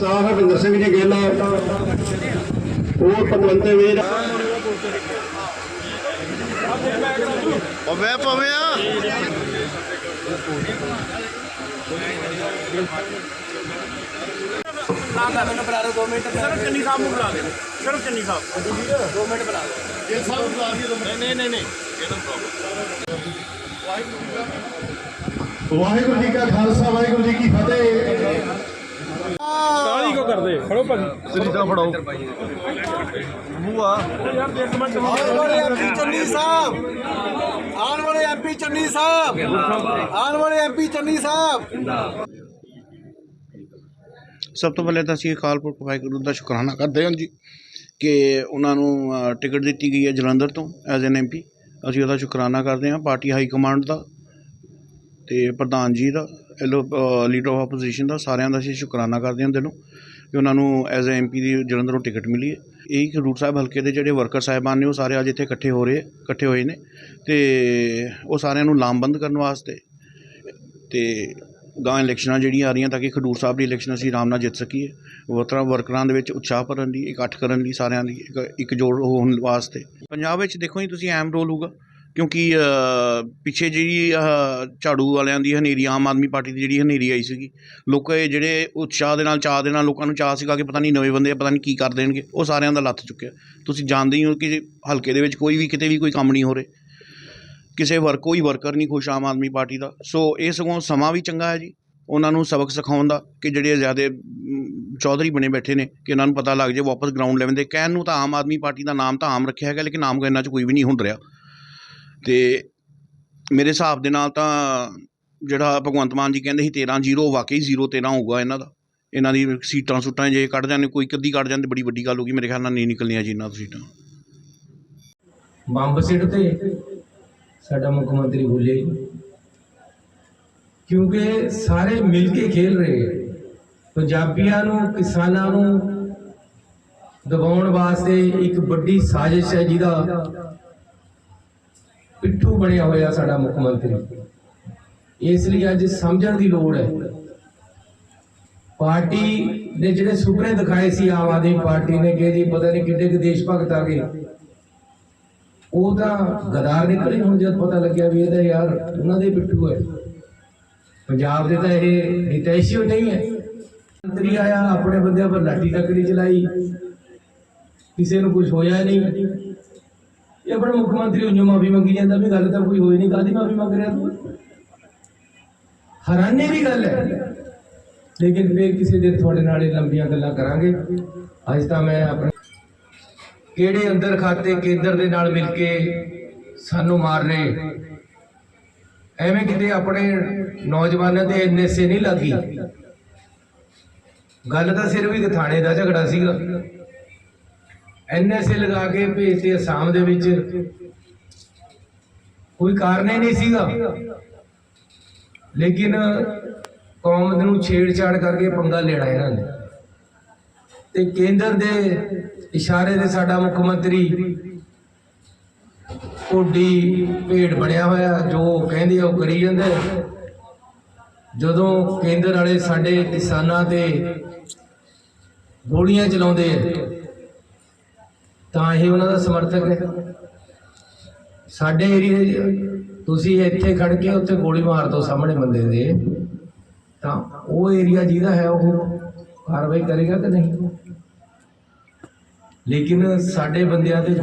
ਸਾਹਿਬ ਹਰਵਿੰਦਰ ਸਿੰਘ ਜੀ ਗਿੱਲ ਉਹ ਪਤਵੰਤੇ ਵੀਰ। ਪਵੇ ਪਵੇ ਆ। ਸਿਰਫ ਚੰਨੀ ਸਾਹਿਬ ਨੂੰ ਬੁਲਾ ਦੇ ਸਿਰਫ ਚੰਨੀ ਸਾਹਿਬ 2 ਮਿੰਟ ਬੁਲਾ ਦੇ ਜੇ ਸਾਹਿਬ ਬੁਲਾ ਦਿਓ ਨਹੀਂ ਨਹੀਂ ਨਹੀਂ ਵਾਹਿਗੁਰੂ ਜੀ ਕਾ ਖਾਲਸਾ ਵਾਹਿਗੁਰੂ ਜੀ ਕੀ ਫਤਿਹ। ਕਾਲੀ ਕੋ ਕਰਦੇ ਖੜੋ ਭਾਜੀ। ਸਰੀਦਾ ਫੜਾਓ ਮੂਆ ਆਉਣ ਵਾਲੇ ਐਮਪੀ ਚੰਨੀ ਸਾਹਿਬ ਆਉਣ ਵਾਲੇ ਐਮਪੀ ਚੰਨੀ ਸਾਹਿਬ ਆਉਣ ਵਾਲੇ ਐਮਪੀ ਚੰਨੀ ਸਾਹਿਬ। ਸਭ ਤੋਂ ਪਹਿਲੇ ਤਾਂ ਅਸੀਂ ਅਕਾਲ ਪੁਰਖ ਵਾਹਿਗੁਰੂ ਦਾ ਸ਼ੁਕਰਾਨਾ ਕਰਦੇ ਹਾਂ ਜੀ। ਕਿ ਉਹਨਾਂ ਨੂੰ ਟਿਕਟ ਦਿੱਤੀ ਗਈ ਹੈ ਜਲੰਧਰ ਤੋਂ ਐਜ਼ ਐਨ ਐਮਪੀ ਅਸੀਂ ਉਹਦਾ ਸ਼ੁਕਰਾਨਾ ਕਰਦੇ ਹਾਂ, ਪਾਰਟੀ ਹਾਈ ਕਮਾਂਡ ਦਾ ਅਤੇ ਪ੍ਰਧਾਨ ਜੀ ਦਾ ਐਲੋ ਲੀਡਰ ਆਫ ਆਪੋਜੀਸ਼ਨ ਦਾ, ਸਾਰਿਆਂ ਦਾ ਅਸੀਂ ਸ਼ੁਕਰਾਨਾ ਕਰਦੇ ਹਾਂ ਦਿਲੋਂ ਕਿ ਉਹਨਾਂ ਨੂੰ ਐਜ਼ ਐ ਐਮਪੀ ਦੀ ਜਲੰਧਰੋਂ ਟਿਕਟ ਮਿਲੀ ਹੈ। ਇਹ ਖਡੂਰ ਸਾਹਿਬ ਹਲਕੇ ਦੇ ਜਿਹੜੇ ਵਰਕਰ ਸਾਹਿਬਾਨ ਨੇ, ਉਹ ਸਾਰੇ ਅੱਜ ਇੱਥੇ ਇਕੱਠੇ ਹੋ ਰਹੇ, ਇਕੱਠੇ ਹੋਏ ਨੇ ਤੇ ਉਹ ਸਾਰਿਆਂ ਨੂੰ ਲਾਮਬੰਦ ਕਰਨ ਵਾਸਤੇ ਤੇ ਗਾਂ ਇਲੈਕਸ਼ਨਾਂ ਜਿਹੜੀਆਂ ਆ ਰਹੀਆਂ ਤਾਂ ਕਿ ਖਡੂਰ ਸਾਹਿਬ ਦੀ ਇਲੈਕਸ਼ਨ ਅਸੀਂ ਆਰਾਮ ਨਾਲ ਜਿੱਤ ਸਕੀਏ। ਵਰਕਰਾਂ ਵਰਕਰਾਂ ਦੇ ਵਿੱਚ ਉਤਸ਼ਾਹ ਭਰਨ ਲਈ ਇਕੱਠ ਕਰਨ ਲਈ ਸਾਰਿਆਂ ਦੀ ਇੱਕ ਇਕਜੋੜ ਹੋਣ ਵਾਸਤੇ। ਪੰਜਾਬ ਵਿੱਚ ਦੇਖੋ ਜੀ ਤੁਸੀਂ ਅਹਿਮ ਰੋਲ ਹੋਊਗਾ, ਕਿਉਂਕਿ ਪਿੱਛੇ ਜਿਹੜੀ ਝਾੜੂ ਵਾਲਿਆਂ ਦੀ ਹਨੇਰੀ, ਆਮ ਆਦਮੀ ਪਾਰਟੀ ਦੀ ਜਿਹੜੀ ਹਨੇਰੀ ਆਈ ਸੀਗੀ, ਲੋਕ ਇਹ ਜਿਹੜੇ ਉਤਸ਼ਾਹ ਦੇ ਨਾਲ ਚਾਹ ਦੇ ਨਾਲ, ਲੋਕਾਂ ਨੂੰ ਚਾਹ ਸੀਗਾ ਕਿ ਪਤਾ ਨਹੀਂ ਨਵੇਂ ਬੰਦੇ ਪਤਾ ਨਹੀਂ ਕੀ ਕਰ ਦੇਣਗੇ, ਉਹ ਸਾਰਿਆਂ ਦਾ ਲੱਥ ਚੁੱਕਿਆ। ਤੁਸੀਂ ਜਾਣਦੇ ਹੀ ਹੋ ਕਿ ਹਲਕੇ ਦੇ ਵਿੱਚ ਕੋਈ ਵੀ ਕਿਤੇ ਵੀ ਕੋਈ ਕੰਮ ਨਹੀਂ ਹੋ ਰਿਹਾ। ਕਿਸੇ ਵਰਕ ਕੋਈ ਵਰਕਰ ਨਹੀਂ ਖੁਸ਼ ਆਮ ਆਦਮੀ ਪਾਰਟੀ ਦਾ। ਸੋ ਇਹ ਸਗੋਂ ਸਮਾਂ ਵੀ ਚੰਗਾ ਹੈ ਜੀ, ਉਹਨਾਂ ਨੂੰ ਸਬਕ ਸਿਖਾਉਣ ਦਾ ਕਿ ਜਿਹੜੇ ਜ਼ਿਆਦਾ ਚੌਧਰੀ ਬਣੇ ਬੈਠੇ ਨੇ ਕਿ ਇਹਨਾਂ ਨੂੰ ਪਤਾ ਲੱਗ ਜਾਏ ਵਾਪਸ ਗਰਾਊਂਡ ਲੈਵਲ ਦੇ। ਕਹਿਣ ਨੂੰ ਤਾਂ ਆਮ ਆਦਮੀ ਪਾਰਟੀ ਦਾ ਨਾਮ ਤਾਂ ਆਮ ਰੱਖਿਆ ਹੈਗਾ, ਲੇਕਿਨ ਆਮ ਇਹਨਾਂ 'ਚ ਕੋਈ ਵੀ ਨਹੀਂ ਹੁੰਦਾ ਰਿਹਾ। ਤੇ ਮੇਰੇ ਹਿਸਾਬ ਦੇ ਨਾਲ ਤਾਂ ਜਿਹੜਾ ਭਗਵੰਤ ਮਾਨ ਜੀ ਕਹਿੰਦੇ ਸੀ 13 ਜ਼ੀਰੋ, ਵਾਕਈ ਜ਼ੀਰੋ 13 ਹੋਊਗਾ ਇਹਨਾਂ ਦਾ। ਇਹਨਾਂ ਦੀ ਸੀਟਾਂ ਸੁੱਟਾਂ ਜੇ ਕੱਢ ਜਾਂਦੇ, ਕੋਈ ਇੱਕ ਅੱਧੀ ਕੱਢ ਜਾਂਦੇ, ਬੜੀ ਵੱਡੀ ਗੱਲ ਹੋਗੀ ਮੇਰੇ ਖਿਆਲ ਨਾਲ ਨਹੀਂ ਨਿਕਲਣੀਆਂ ਜੀ ਇਹਨਾਂ ਤੋਂ ਸੀਟਾਂ। ਬੰਬ ਸਿੱਟ ਤੇ? ਸਾਡਾ ਮੁੱਖ ਮੰਤਰੀ ਭੁੱਲੇ ਹੀ ਕਿਉਂਕਿ ਸਾਰੇ ਮਿਲ ਕੇ ਖੇਲ ਰਹੇ ਹੈ ਪੰਜਾਬੀਆਂ ਨੂੰ, ਕਿਸਾਨਾਂ ਨੂੰ ਦਬਾਉਣ ਵਾਸਤੇ ਇੱਕ ਵੱਡੀ ਸਾਜ਼ਿਸ਼ ਹੈ ਜਿਹਦਾ ਪਿੱਠੂ ਬਣਿਆ ਹੋਇਆ ਸਾਡਾ ਮੁੱਖ ਮੰਤਰੀ। ਇਸ ਲਈ ਅੱਜ ਸਮਝਣ ਦੀ ਲੋੜ ਹੈ। ਪਾਰਟੀ ਨੇ ਜਿਹੜੇ ਸੁਪਨੇ ਦਿਖਾਏ ਸੀ ਆਮ ਆਦਮੀ ਪਾਰਟੀ ਨੇ ਕਿ ਜੀ ਪਤਾ ਨਹੀਂ ਕਿੱਡੇ ਕੁ ਦੇਸ਼ ਭਗਤ ਆ ਗਏ। ਉਹ ਤਾਂ ਗਦਾਰ ਨਿਕਲੇ ਹੁਣ ਜਦ ਪਤਾ ਲੱਗਿਆ ਵੀ ਇਹਦਾ ਯਾਰ ਉਹਨਾਂ ਦੇ ਪਿੱਠੂ ਹੈ ਪੰਜਾਬ ਦੇ ਤਾਂ ਇਹ ਹਿਤੈਸ਼ੀ ਨਹੀਂ ਹੈ। ਮੰਤਰੀ ਆਇਆ, ਆਪਣੇ ਬੰਦਿਆਂ ਪਰ ਲਾਠੀ ਟੱਕਰੀ ਚਲਾਈ। ਕਿਸੇ ਨੂੰ ਕੁਝ ਹੋਇਆ ਨਹੀਂ। ਇਹ ਆਪਣਾ ਮੁੱਖ ਮੰਤਰੀ ਉਈਓ ਮਾਫੀ ਮੰਗੀ ਜਾਂਦਾ ਵੀ ਗੱਲ ਤਾਂ ਕੋਈ ਹੋਈ ਨਹੀਂ ਕਾਦੀ ਮਾਫੀ ਮੰਗ ਰਿਹਾ ਤੂੰ? ਹੈਰਾਨੀ ਦੀ ਗੱਲ ਹੈ। ਲੇਕਿਨ ਫਿਰ ਕਿਸੇ ਦਿਨ ਤੁਹਾਡੇ ਨਾਲ ਇਹ ਲੰਬੀਆਂ ਗੱਲਾਂ ਕਰਾਂਗੇ। ਅੱਜ ਤਾਂ ਮੈਂ ਆਪਣੇ ਕਿਹੜੇ ਅੰਦਰ ਖਾਤੇ ਕੇਂਦਰ ਦੇ ਨਾਲ ਮਿਲ ਕੇ ਸਾਨੂੰ ਮਾਰ ਰਹੇ ਐਵੇਂ ਕਿਤੇ ਆਪਣੇ ਨੌਜਵਾਨਾਂ ਤੇ ਦੇ ਐਨਐਸਏ ਨਹੀਂ ਲੱਗੀ। ਗੱਲ ਤਾਂ ਸਿਰਫ ਇੱਕ ਥਾਣੇ ਦਾ ਝਗੜਾ ਸੀਗਾ। ਐਨਐਸਏ ਲਗਾ ਕੇ ਭੇਜਤੇ ਅਸਾਮ ਦੇ ਵਿੱਚ। ਕੋਈ ਕਾਰਨ ਹੀ ਨਹੀਂ ਸੀਗਾ। ਲੇਕਿਨ ਕੌਮ ਨੂੰ ਛੇੜਛਾੜ ਕਰਕੇ ਪੰਗਾ ਲੈਣਾ ਇਹਨਾਂ ਨੇ। ਤੇ ਕੇਂਦਰ ਦੇ ਇਸ਼ਾਰੇ ਤੇ ਸਾਡਾ ਮੁੱਖ ਮੰਤਰੀ ਕੋਡੀ ਭੇਡ ਬਣਿਆ ਹੋਇਆ, ਜੋ ਕਹਿੰਦੇ ਆ, ਉਹ ਕਰੀ ਜਾਂਦੇ ਜਦੋਂ ਕੇਂਦਰ ਵਾਲੇ ਸਾਡੇ ਕਿਸਾਨਾਂ ਤੇ ਗੋਲੀਆਂ ਚਲਾਉਂਦੇ ਆ, ਤਾਂ ਇਹ ਉਹਨਾਂ ਦਾ ਸਮਰਥਕ ਹੈ। ਸਾਡੇ ਏਰੀਏ ਤੁਸੀਂ ਇੱਥੇ ਖੜ ਕੇ ਉੱਥੇ ਗੋਲੀ ਮਾਰ ਦੋ ਸਾਹਮਣੇ ਬੰਦੇ ਦੇ, ਤਾਂ ਉਹ ਏਰੀਆ ਜਿਹਦਾ ਹੈ, ਉਹ ਕਾਰਵਾਈ ਕਰੇਗਾ ਕਿ ਨਹੀਂ? ਲੇਕਿਨ ਸਾਡੇ ਬੰਦਿਆਂ ਤੇ